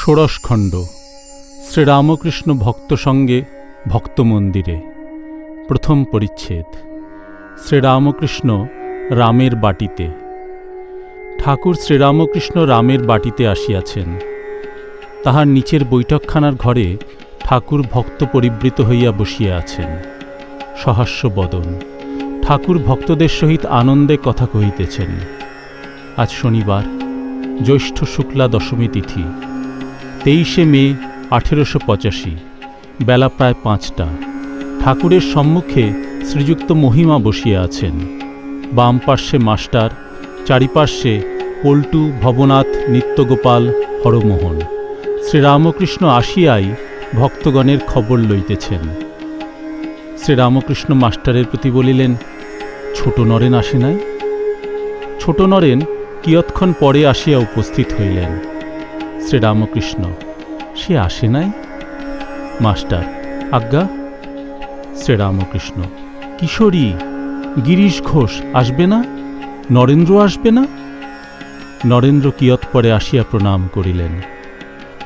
ষোড়শখণ্ড শ্রীরামকৃষ্ণ ভক্ত সঙ্গে ভক্ত মন্দিরে, প্রথম পরিচ্ছেদ, শ্রীরামকৃষ্ণ রামের বাটিতে। ঠাকুর শ্রীরামকৃষ্ণ রামের বাটিতে আসিয়াছেন। তাহার নিচের বৈঠকখানার ঘরে ঠাকুর ভক্ত পরিবৃত হইয়া বসিয়া আছেন। সহাস্য বদন, ঠাকুর ভক্তদের সহিত আনন্দে কথা কহিতেছেন। আজ শনিবার, জ্যৈষ্ঠ শুক্লা দশমী তিথি। তেইশে মে, আঠেরোশো পঁচাশি, বেলা প্রায় পাঁচটা। ঠাকুরের সম্মুখে শ্রীযুক্ত মহিমা বসিয়া আছেন। বাম পার্শ্বে মাস্টার, চারিপার্শ্বে পল্টু, ভবনাথ, নিত্যগোপাল, হরমোহন। শ্রীরামকৃষ্ণ আসিয়াই ভক্তগণের খবর লইতেছেন। শ্রীরামকৃষ্ণ মাস্টারের প্রতি বলিলেন, ছোট নরেন আসে নাই? ছোট নরেন কিয়ৎক্ষণ পরে আসিয়া উপস্থিত হইলেন। শ্রীরামকৃষ্ণ, সে আসে নাই? মাস্টার, আজ্ঞা? শ্রীরামকৃষ্ণ, কিশোরী, গিরিশ ঘোষ আসবে না? নরেন্দ্র আসবে না? নরেন্দ্র কিয়ৎ পরে আসিয়া প্রণাম করিলেন।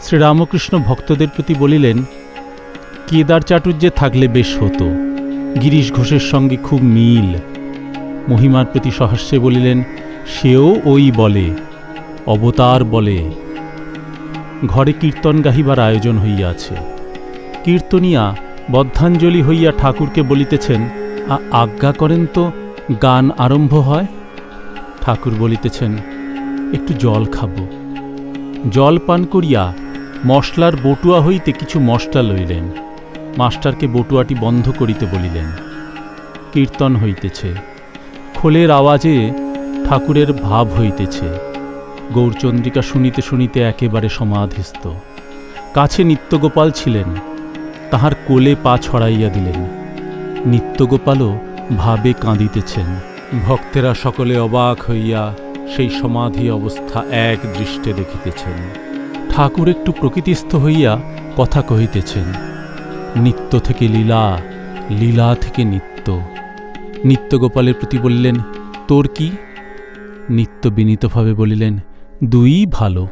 শ্রীরামকৃষ্ণ ভক্তদের প্রতি বলিলেন, কেদার চাটুর্যে থাকলে বেশ হতো। গিরিশ ঘোষের সঙ্গে খুব মিল। মহিমার প্রতি সহাস্যে বলিলেন, সেও ওই বলে, অবতার বলে। ঘরে কীর্তন গাহিবার আয়োজন হইয়াছে। কীর্তনিয়া বদ্ধাঞ্জলি হইয়া ঠাকুরকে বলিতেছেন, "আ- আজ্ঞা করেন তো, গান আরম্ভ হয়? ঠাকুর বলিতেছেন, একটু জল খাব। জল পান করিয়া মশলার বটুয়া হইতে কিছু মশলা লইলেন। মাস্টারকে বটুয়াটি বন্ধ করিতে বলিলেন। কীর্তন হইতেছে। খোলের আওয়াজে ঠাকুরের ভাব হইতেছে। গৌরচন্দ্রিকা শুনিতে শুনিতে একেবারে সমাধিস্থ। কাছে নিত্যগোপাল ছিলেন, তাহার কোলে পা ছড়াইয়া দিলেন। নিত্যগোপালও ভাবে কাঁদিতেছেন। ভক্তেরা সকলে অবাক হইয়া সেই সমাধি অবস্থা এক দৃষ্টে দেখিতেছেন। ঠাকুর একটু প্রকৃতিস্থ হইয়া কথা কহিতেছেন, নিত্য থেকে লীলা লীলা থেকে নিত্য। নিত্যগোপালের প্রতি বলিলেন, তোর কি? নিত্য বিনীতভাবে বলিলেন দুই ভালো।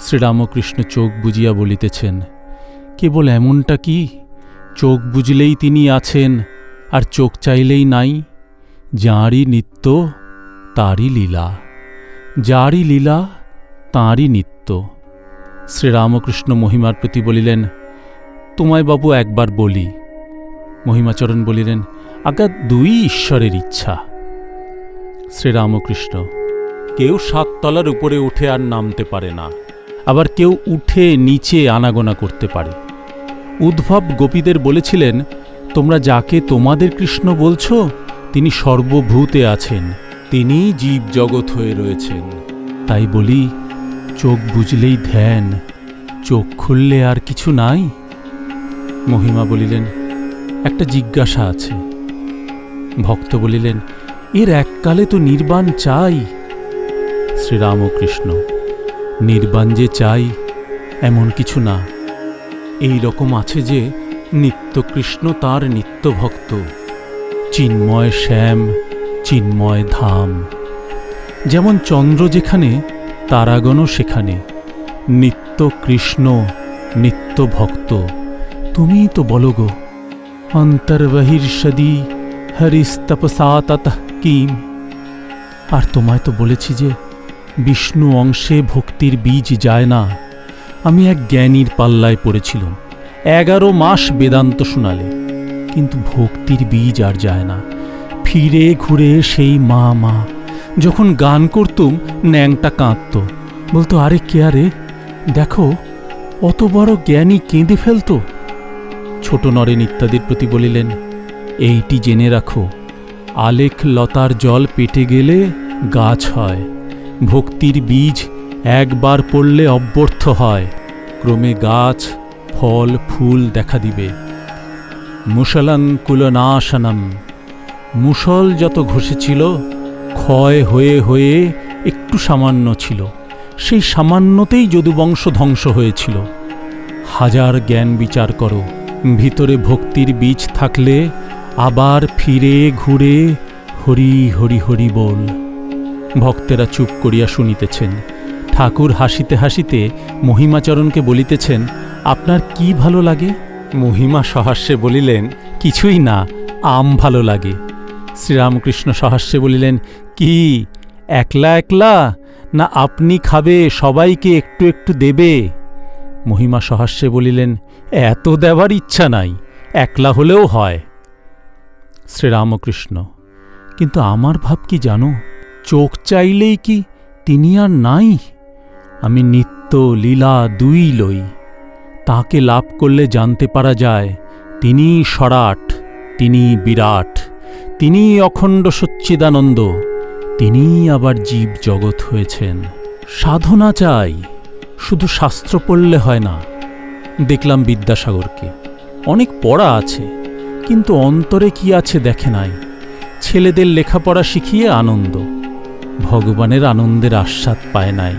শ্রীরামকৃষ্ণ চোখ বুজিয়া বলিতেছেন, কেবল এমনটা কি? চোখ বুঝলেই তিনি আছেন, আর চোখ চাইলেই নাই। যাঁরই নিত্য, তারই লীলা। যারই লীলা, তাঁরই নিত্য। শ্রীরামকৃষ্ণ মহিমার প্রতি বলিলেন, তোমায় বাবু একবার বলি। মহিমাচরণ বলিলেন, আজ্ঞা দুই ঈশ্বরের ইচ্ছা। শ্রীরামকৃষ্ণ কেউ সাততলার উপরে উঠে আর নামতে পারে না। আবার কেউ উঠে নিচে আনাগোনা করতে পারে। উদ্ভব গোপীদের বলেছিলেন, তোমরা যাকে তোমাদের কৃষ্ণ বলছো, তিনি সর্বভূতে আছেন তিনি জীব জগৎ হয়ে রয়েছেন। তাই বলি, চোখ বুঝলেই ধ্যান, চোখ খুললে আর কিছু নাই? মহিমা বলিলেন, একটা জিজ্ঞাসা আছে। ভক্ত বলিলেন, এর এককালে তো নির্বাণ চাই শ্রীরামকৃষ্ণ। নির্বাণ যে চাই, এমন কিছু না। এই রকম আছে যে, নিত্যকৃষ্ণ তার নিত্য ভক্ত চিন্ময় শ্যাম, চিন্ময় ধাম। যেমন চন্দ্র যেখানে, তারাগণও সেখানে। নিত্য কৃষ্ণ নিত্য ভক্ত তুমিই তো বলো গো, অন্তর্বহির্ষদি হরিস্তপসাতত কিম। আর তোমায় তো বলেছি যে বিষ্ণু অংশে ভক্তির বীজ যায় না। আমি এক জ্ঞানীর পাল্লায় পড়েছিলাম। এগারো মাস বেদান্ত শোনালে। কিন্তু ভক্তির বীজ আর যায় না। ফিরে ঘুরে সেই মা মা। যখন গান করতুম, ন্যাংটা কাঁদত। বলতো, আরে কে আরে? দেখো, অত বড় জ্ঞানী কেঁদে ফেলতো? ছোট নরেন ইত্যাদির প্রতি বলিলেন, এইটি জেনে রাখো, আলেখ লতার জল পেটে গেলে গাছ হয়। ভক্তির বীজ একবার পড়লে অব্যর্থ হয়। ক্রমে গাছ, ফল, ফুল দেখা দিবে। মুসলং কুলনাশনম। মুসল যত ঘষেছিল, ক্ষয় হয়ে হয়ে একটু সামান্য ছিল। সেই সামান্যতেই যদুবংশ ধ্বংস হয়েছিল। হাজার জ্ঞান বিচার করো। ভিতরে ভক্তির বীজ থাকলে আবার ফিরে ঘুরে হরি হরি হরি বল। ভক্তেরা চুপ করিয়া শুনিতেছেন। ঠাকুর হাসিতে হাসিতে মহিমাচরণকে বলিতেছেন, আপনার কি ভালো লাগে? মহিমা সহাস্যে বলিলেন, কিছুই না, আম ভালো লাগে। শ্রীরামকৃষ্ণ সহাস্যে বলিলেন, কি, একলা একলা? না আপনি খাবে, সবাইকে একটু একটু দেবে? মহিমা সহাস্যে বলিলেন, এত দেবার ইচ্ছা নাই, একলা হলেও হয়। শ্রীরামকৃষ্ণ, কিন্তু আমার ভাব কি জানো? চোখ চাইলেই কি তিনি আর নাই? আমি নিত্য লীলা দুই লই। তাকে লাভ করলে জানতে পারা যায়, তিনি সরাট, তিনি বিরাট, তিনি অখণ্ড সচ্চিদানন্দ, তিনি আবার জীব জগৎ হয়েছেন। সাধনা চাই, শুধু শাস্ত্র পড়লে হয় না। দেখলাম বিদ্যাসাগরকে। অনেক পড়া আছে, কিন্তু অন্তরে কি আছে দেখে নাই। ছেলেদের লেখাপড়া শিখিয়ে আনন্দ। ভগবানের আনন্দের আস্বাদ পায় নাই।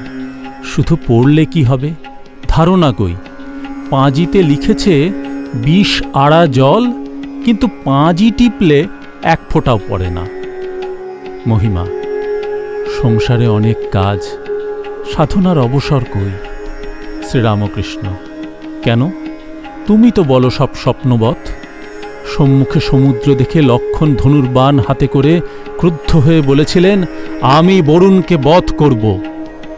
শুধু পড়লে কি হবে? ধারণা কই? পাঁজিতে লিখেছে, বিষ আড়া জল, কিন্তু পাঁজি টিপলে এক ফোঁটাও পড়ে না। মহিমা, সংসারে অনেক কাজ, সাধনার অবসর কই? শ্রীরামকৃষ্ণ, কেন? তুমি তো বলো সব স্বপ্নবৎ। সম্মুখে সমুদ্র দেখে লক্ষণ ধনুর্বাণ হাতে করে ক্রুদ্ধ হয়ে বলেছিলেন, আমি বরুণকে বধ করব।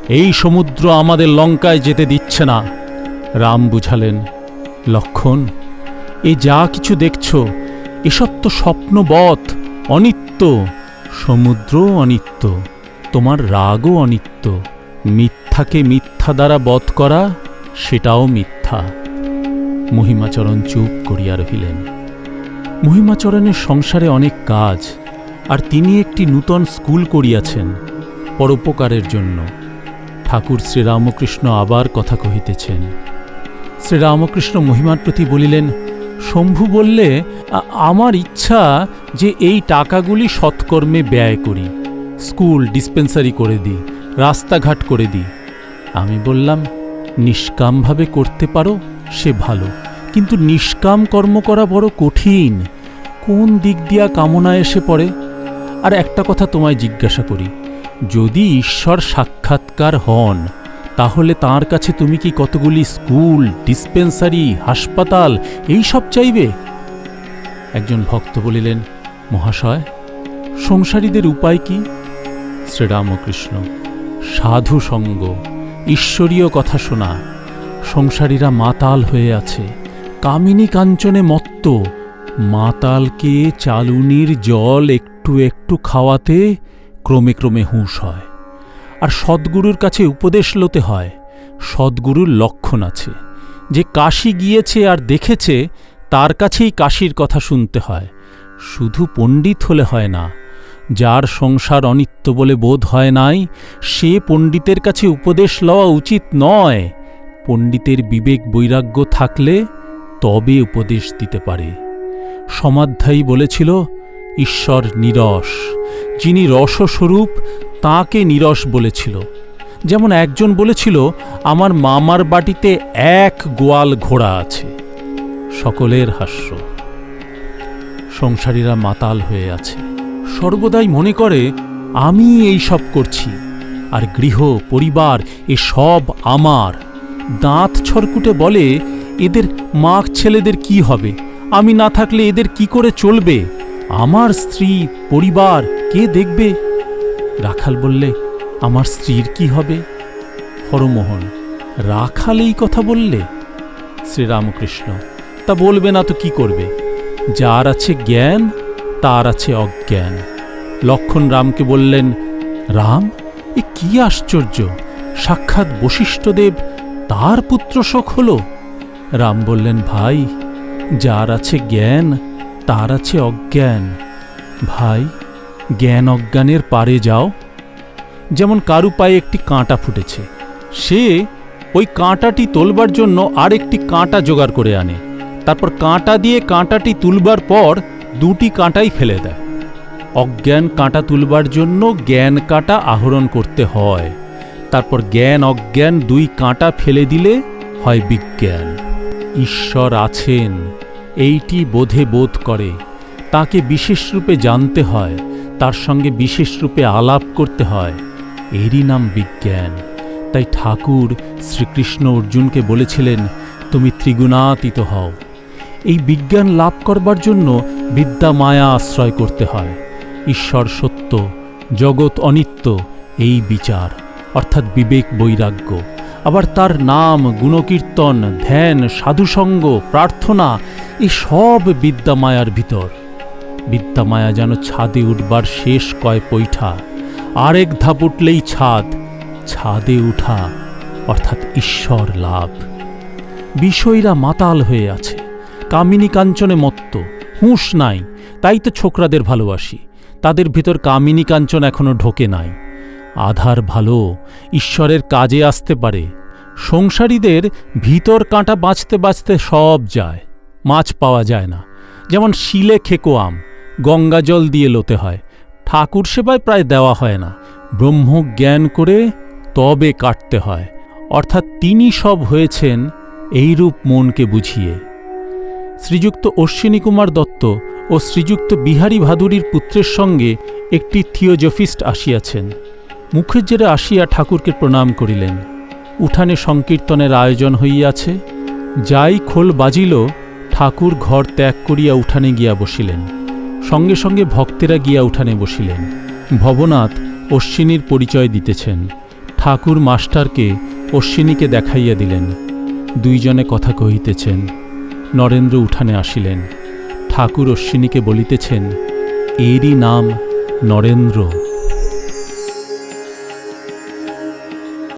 এই সমুদ্র আমাদের লঙ্কায় যেতে দিচ্ছে না। রাম বুঝালেন, লক্ষণ, এ যা কিছু দেখছ, এসব তো স্বপ্নবৎ অনিত্য। সমুদ্র অনিত্য, তোমার রাগও অনিত্য। মিথ্যাকে মিথ্যা দ্বারা বধ করা, সেটাও মিথ্যা। মহিমাচরণ চুপ করিয়া রহিলেন। মহিমাচরণের সংসারে অনেক কাজ। আর তিনি একটি নূতন স্কুল করিয়াছেন পরোপকারের জন্য। ঠাকুর শ্রীরামকৃষ্ণ আবার কথা কহিতেছেন। শ্রীরামকৃষ্ণ মহিমার প্রতি বলিলেন, শম্ভু বললে আমার ইচ্ছা যে এই টাকাগুলি সৎকর্মে ব্যয় করি, স্কুল ডিসপেন্সারি করে দিই, রাস্তাঘাট করে দিই। আমি বললাম, নিষ্কামভাবে করতে পারো, সে ভালো। কিন্তু নিষ্কাম কর্ম করা বড় কঠিন। কোন দিক দিয়া কামনা এসে পড়ে? আর একটা কথা তোমায় জিজ্ঞাসা করি, যদি ঈশ্বর সাক্ষাৎকার হন, তাহলে তার কাছে তুমি কি কতগুলি স্কুল, ডিসপেন্সারি, হাসপাতাল, এই সব চাইবে? একজন ভক্ত বলিলেন, মহাশয়, সংসারীদের উপায় কি? শ্রীরামকৃষ্ণ, সাধু সঙ্গ, ঈশ্বরীয় কথা শোনা, সংসারীরা মাতাল হয়ে আছে, কামিনী কাঞ্চনে মত্ত, মাতালকে চালুনির জল একটু একটু একটু খাওয়াতে ক্রমে ক্রমে হুঁশ হয়। আর সদ্গুরুর কাছে উপদেশ লোতে হয়, সদ্গুরুর লক্ষণ আছে। যে কাশি গিয়েছে আর দেখেছে, তার কাছেই কাশির কথা শুনতে হয়। শুধু পণ্ডিত হলে হয় না, যার সংসার অনিত্য বলে বোধ হয় নাই, সে পণ্ডিতের কাছে উপদেশ লওয়া উচিত নয়। পণ্ডিতের বিবেক বৈরাগ্য থাকলে তবে উপদেশ দিতে পারে। সমাধ্যায়ী বলেছিল ঈশ্বর নিরস, যিনি রসস্বরূপ, তাঁকে নিরস বলেছিল। যেমন একজন বলেছিল, আমার মামার বাটিতে এক গোয়াল ঘোড়া আছে। সকলের হাস্য। সংসারীরা মাতাল হয়ে আছে। সর্বদাই মনে করে, আমি এই সব করছি, আর গৃহ, পরিবার, এ সব আমার। দাঁত ছরকুটে বলে, এদের মা ছেলেদের কি হবে? আমি না থাকলে এদের কি করে চলবে? আমার স্ত্রী, পরিবার, কে দেখবে? রাখাল বললে, আমার স্ত্রীর কি হবে? হরমোহন, রাখাল এই কথা বললে? শ্রীরামকৃষ্ণ, তা বলবে না তো কি করবে? যার আছে জ্ঞান, তার আছে অজ্ঞান। লক্ষণ রামকে বললেন, রাম, এ কি আশ্চর্য! সাক্ষাৎ বশিষ্ঠদেব, তার পুত্র শোক হল। রাম বললেন, ভাই, যার আছে জ্ঞান তার আছে অজ্ঞান। ভাই, জ্ঞান অজ্ঞানের পারে যাও। যেমন কারু পায়ে একটি কাঁটা ফুটেছে, সে ওই কাঁটাটি তোলবার জন্য আরেকটি কাঁটা জোগাড় করে আনে। তারপর কাঁটা দিয়ে কাঁটাটি তুলবার পর দুটি কাঁটাই ফেলে দেয়। অজ্ঞান কাঁটা তুলবার জন্য জ্ঞান কাঁটা আহরণ করতে হয়। তারপর জ্ঞান অজ্ঞান দুই কাঁটা ফেলে দিলে হয় বিজ্ঞান। ঈশ্বর আছেন। এইটি বোধে বোধ করে। তাকে বিশেষ রূপে জানতে হয়, তার সঙ্গে বিশেষ রূপে আলাপ করতে হয়। এরই নাম বিজ্ঞান। তাই ঠাকুর শ্রীকৃষ্ণ অর্জুনকে বলেছিলেন, তুমি ত্রিগুণাতীত হও। এই বিজ্ঞান লাভ করবার জন্য বিদ্যা মায়া আশ্রয় করতে হয়। ঈশ্বর সত্য, জগৎ অনিত্য, এই বিচার, অর্থাৎ বিবেক বৈরাগ্য। আবার তার নাম, গুণকীর্তন, ধ্যান, সাধুসঙ্গ, প্রার্থনা এই সব বিদ্যা মায়ার ভিতর। বিদ্যা মায়া যেন ছাদে উঠবার শেষ কয় পৈঠা, আরেক ধাপ উঠলেই ছাদ, ছাদে উঠা অর্থাৎ ঈশ্বর লাভ। বিষয়রা মাতাল হয়ে আছে, কামিনী কাঞ্চনে মত্ত, হুঁশ নাই, তাই তো ছোকরাদের ভালোবাসি, তাদের ভিতর কামিনী কাঞ্চন এখনও ঢোকে নাই। আধার ভালো, ঈশ্বরের কাজে আসতে পারে। সংসারীদের ভিতর কাঁটা বাঁচতে বাঁচতে সব যায়, মাছ পাওয়া যায় না। যেমন শিলে খেকো আম, গঙ্গা জল দিয়ে লোতে হয়, ঠাকুর সেবায় প্রায় দেওয়া হয় না। ব্রহ্ম জ্ঞান করে তবে কাটতে হয়। অর্থাৎ তিনি সব হয়েছেন এইরূপ মনকে বুঝিয়ে। শ্রীযুক্ত অশ্বিনী কুমার দত্ত ও শ্রীযুক্ত বিহারী ভাদুরীর পুত্রের সঙ্গে একটি থিওজফিস্ট আসিয়াছেন। মুখের জেরে আসিয়া ঠাকুরকে প্রণাম করিলেন। উঠানে সংকীর্তনের আয়োজন হইয়াছে। যাই খোল বাজিল, ঠাকুর ঘর ত্যাগ করিয়া উঠানে গিয়া বসিলেন। সঙ্গে সঙ্গে ভক্তেরা গিয়া উঠানে বসিলেন। ভবনাথ অশ্বিনীর পরিচয় দিতেছেন। ঠাকুর মাস্টারকে অশ্বিনীকে দেখাইয়া দিলেন। দুইজনে কথা কহিতেছেন, নরেন্দ্র উঠানে আসিলেন। ঠাকুর অশ্বিনীকে বলিতেছেন, এরই নাম নরেন্দ্র।